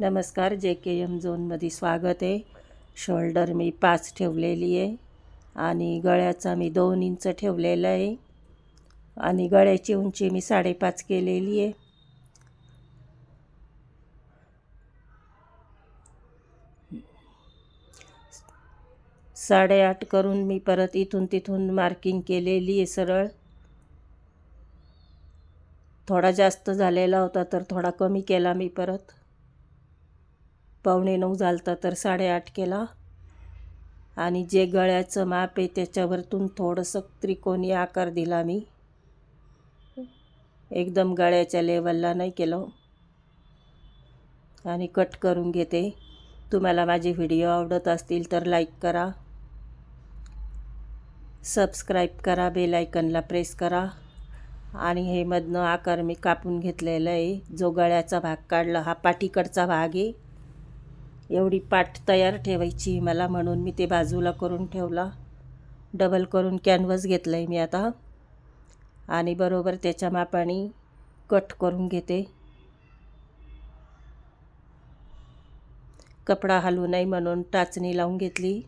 नमस्कार जे के एम झोनमध्ये स्वागत आहे. शोल्डर मी पाच ठेवलेली आहे आणि गळ्याचा मी दोन इंच ठेवलेला आहे आणि गळ्याची उंची मी साडेपाच केलेली आहे. साडेआठ करून मी परत इथून तिथून मार्किंग केलेली आहे सरळ. थोडा जास्त झालेला होता तर थोडा कमी केला मी परत. पावणे नऊ झालता तर साडेआठ केला. आणि जे गळ्याचं माप आहे त्याच्यावरतून थोडंसं त्रिकोणी आकार दिला मी. एकदम गळ्याच्या लेवलला नाही केलं. आणि कट करून घेते. तुम्हाला माझे व्हिडिओ आवडत असतील तर लाईक करा. सबस्क्राईब करा बेल आयकनला प्रेस करा. आणि हे मधनं आकार मी कापून घेतलेला आहे. जो गळ्याचा भाग काढला हा पाठीकडचा भाग आहे. एवढी पाठ तयार ठेवायची मला म्हणून मी ते बाजूला करून ठेवला. डबल करून कॅनव्हस घेतलं आहे मी आता. आणि बरोबर त्याच्या मापाने कट करून घेते. कपडा हलू नाही म्हणून टाचणी लावून घेतली.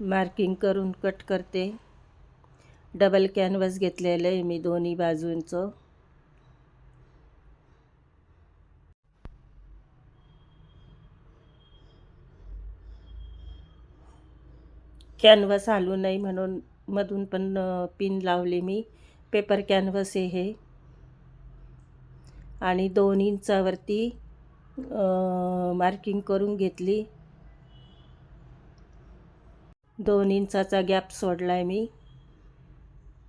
मार्किंग करून कट करते. डबल कॅनव्हस घेतलेलं आहे मी दोन्ही बाजूंचं. कॅनव्हस आलू नाही म्हणून मधून पण पिन लावले मी. पेपर कॅनव्हस आहे हे. आणि दोन इंचावरती मार्किंग करून घेतली. दोन इंचाचा गॅप सोडला आहे मी.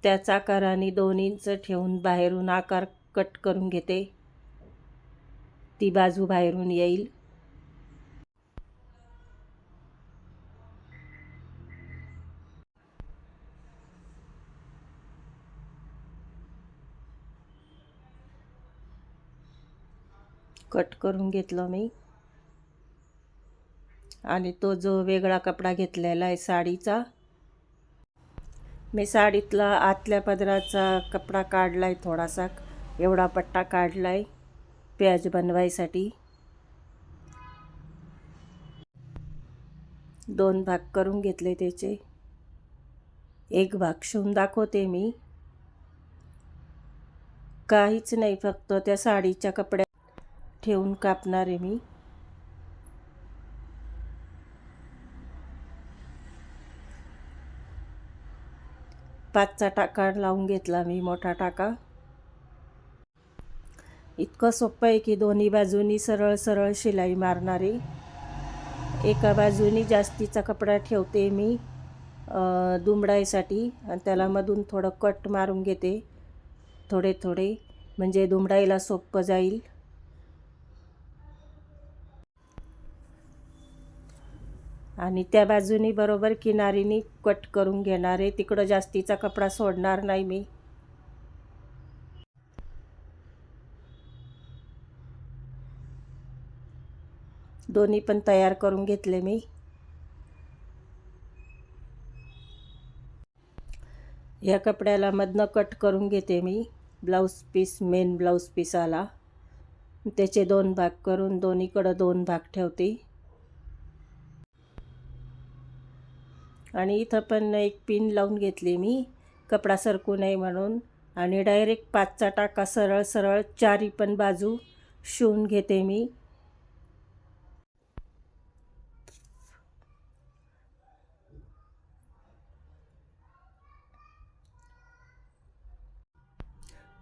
त्याच आकाराने दोन इंच ठेवून बाहेरून आकार कट करून घेते. ती बाजू बाहेरून येईल. कट करून घेतलं मी. आणि तो जो वेगळा कपडा घेतलेला आहे साडीचा मी साडीतला आतल्या पदराचा कपडा काढला आहे थोडासा एवढा पट्टा काढला आहे प्याज बनवायसाठी. दोन भाग करून घेतले त्याचे. एक भाग शिवून दाखवते मी. काहीच नाही फक्त त्या साडीच्या कपड्या ठेवून कापणार आहे मी. पाचचा टाका लावून घेतला मी मोठा टाका. इतकं सोपं आहे की दोन्ही बाजूनी सरळ सरळ शिलाई मारणारी. एका बाजूनी जास्तीचा कपडा ठेवते मी दुमडाईसाठी आणि त्याला मधून थोडं कट मारून घेते. थोडे थोडे म्हणजे दुमडाईला सोपं जाईल. आणि त्या बाजूनी बरोबर किनारीनी कट करून घेणार आहे. तिकडं जास्तीचा कपडा सोडणार नाही मी. दोन्ही पण तयार करून घेतले मी. ह्या कपड्याला मधनं कट करून घेते मी. Blouse piece main blouse piece आला. त्याचे दोन भाग करून दोन्हीकडं दोन भाग ठेवते. आणि इथं पण एक पिन लावून घेतली मी कपडा सरकू नये म्हणून. आणि डायरेक्ट पाचचा टाका सरळ सरळ चारी पण बाजू शिवून घेते मी.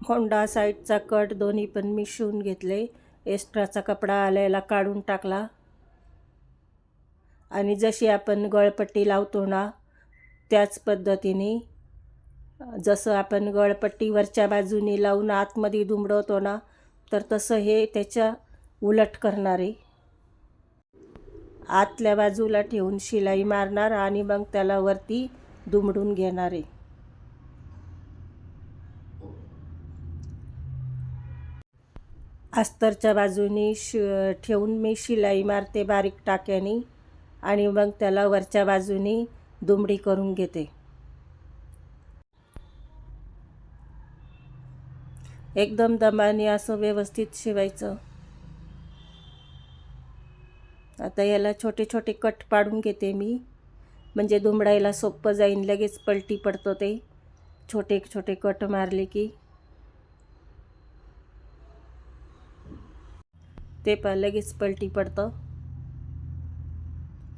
होंडा साईडचा कट दोन्ही पण मी शिवून घेतले. एक्स्ट्राचा कपडा आलेला काढून टाकला. आणि जशी आपण गळपट्टी लावतो ना त्याच पद्धतीने जसं आपण गळपट्टी वरच्या बाजूने लावून आतमध्ये दुमडवतो ना तर तसं हे त्याच्या उलट करणारे. आतल्या बाजूला ठेवून शिलाई मारणार आणि मग त्याला वरती दुमडून घेणारे. अस्तरच्या बाजूनी श ठेवून मी शिलाई मारते बारीक टाक्याने. आणि मग त्याला वरच्या बाजूनी दुमडी करून घेते. एकदम दमाने असं व्यवस्थित शिवायचं. आता याला छोटे छोटे कट पाडून घेते मी. म्हणजे दुमडायला सोपं जाईन लगेच पलटी पडतं ते. छोटे छोटे कट मारले की. ते पण लगेच पलटी पडतं.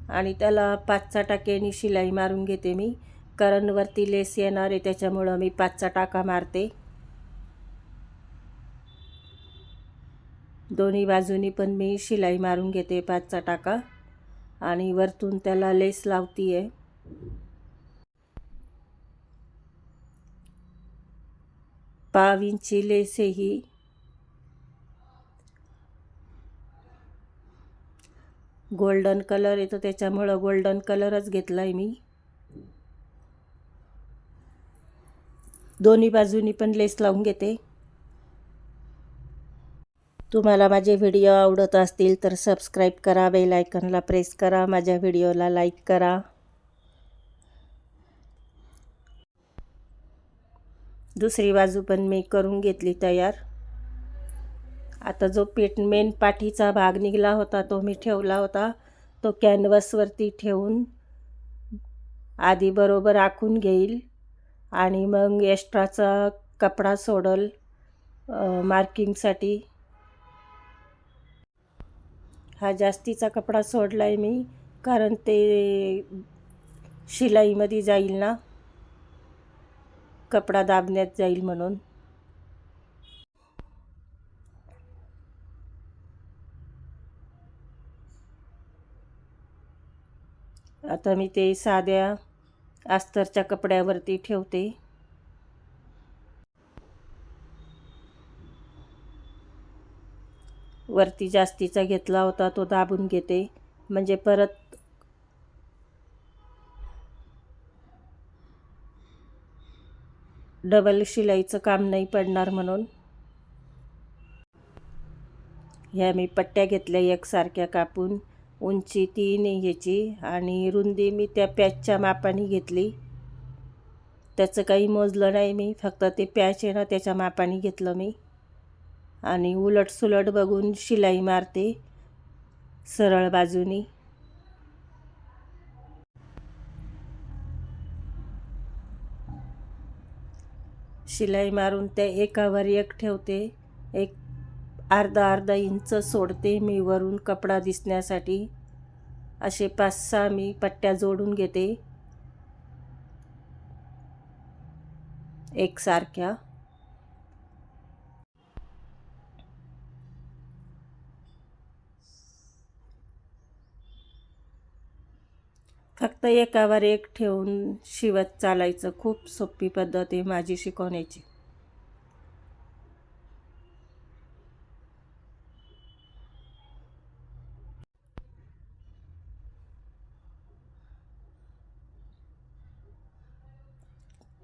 आणि त्याला पाच सहा टाक्यानी शिलाई मारून घेते मी. कारण वरती लेस येणार आहे त्याच्यामुळं मी पाचचा टाका मारते. दोन्ही बाजूनी पण मी शिलाई मारून घेते पाचचा टाका. आणि वरतून त्याला लेस लावती आहे पाव इंची लेस आहे ही. गोल्डन कलर येतो त्याच्यामुळं गोल्डन कलरच घेतला आहे मी. दोन्ही बाजूनी पण लेस लावून घेते. तुम्हाला माझे व्हिडिओ आवडत असतील तर सबस्क्राईब करा बेल आयकनला प्रेस करा माझ्या व्हिडिओला लाईक करा. दुसरी बाजू पण मी करून घेतली तयार. आता जो पेट मेन पाठीचा भाग निघाला होता तो मी ठेवला होता तो कॅनव्हसवरती ठेवून आधी बरोबर आखून घेईल आणि मग एक्स्ट्राचा कपडा सोडल मार्किंगसाठी हा जास्तीचा कपडा सोडला आहे मी कारण ते शिलाईमध्ये जाईल ना? कपडा दाबण्यात जाईल म्हणून. आता मी ते साध्या अस्तरच्या कपड्यावरती ठेवते. वरती जास्तीचा घेतला होता तो दाबून घेते. म्हणजे परत डबल शिलाईचं काम नाही पडणार म्हणून. ह्या मी पट्ट्या घेतल्या एकसारख्या कापून. उंची तीन ह्याची आणि रुंदी मी त्या पॅचच्या मापाने घेतली. त्याचं काही मोजलं नाही मी फक्त ते पॅच आहे ना त्याच्या मापाने घेतलं मी. आणि उलट सुलट बघून शिलाई मारते सरळ बाजूनी. शिलाई मारून त्या एकावर एक ठेवते एक अर्धा अर्धा इंच सोडते मी वरून कपडा दिसण्यासाठी. असे पाच सहा मी पट्ट्या जोडून घेते. एकसारख्या. फक्त एकावर एक ठेवून शिवत चालायचं खूप सोपी पद्धत आहे माझी शिकवण्याची.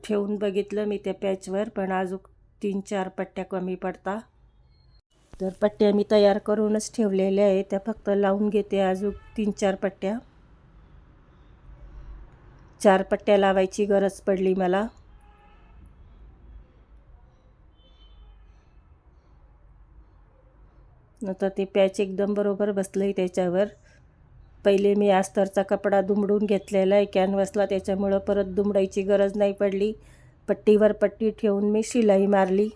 ठेवून बघितलं मी त्या पॅचवर पण अजून तीन चार पट्ट्या कमी पडता. तर पट्ट्या मी तयार करूनच ठेवलेल्या आहे त्या फक्त लावून घेते अजून तीन चार पट्ट्या. चार पट्ट्या लावायची गरज पडली मला. नंतर ते पॅच एकदम बरोबर बसलं आहे त्याच्यावर. पहिले मी अस्तरचा कपडा दुमडून घेतलेला आहे कॅनव्हसला त्याच्यामुळं परत दुमडायची गरज नाही पडली. पट्टीवर पट्टी ठेवून मी शिलाई मारली.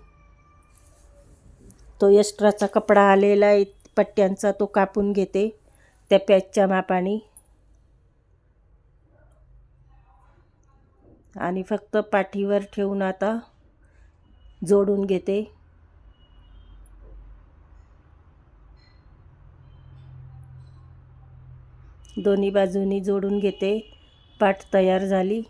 तो एक्स्ट्राचा कपडा आलेला आहे पट्ट्यांचा तो कापून घेते त्या पॅचच्या मापाने. आणि फक्त पाठीवर ठेवून आता जोडून घेते. दोन्ही बाजूनी जोडून घेते. पाठ तयार झाली.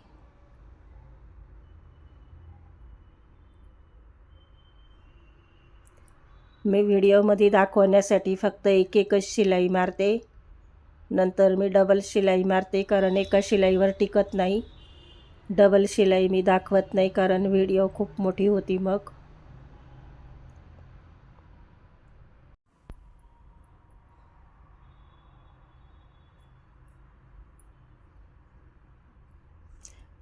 मी व्हिडिओमध्ये दाखवण्यासाठी फक्त एक एकच शिलाई मारते. नंतर मी डबल शिलाई मारते कारण एका शिलाईवर टिकत नाही. डबल शिलाई मी दाखवत नाही कारण व्हिडिओ खूप मोठी होती मग.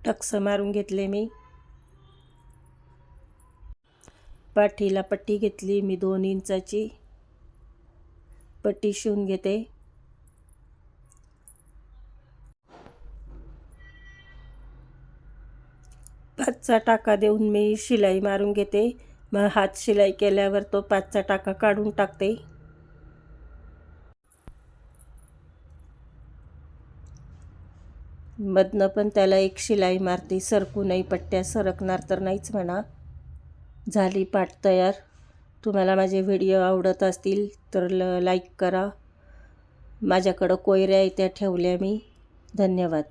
टक्स मारून घेतले मी. पाठीला पट्टी घेतली मी दोन इंचाची. पट्टी शिवून घेते. पाचचा टाका देऊन मी शिलाई मारून घेते. मग हात शिलाई केल्यावर तो पाचचा टाका काढून टाकते. मधनं पण त्याला एक शिलाई मारते सरकू नाही पट्ट्या सरकणार तर नाहीच म्हणा. झाली पाठ तयार. तुम्हाला माझे व्हिडिओ आवडत असतील तर ल लाईक करा. माझ्याकडं कोयऱ्या येत्या त्या ठेवल्या मी. धन्यवाद.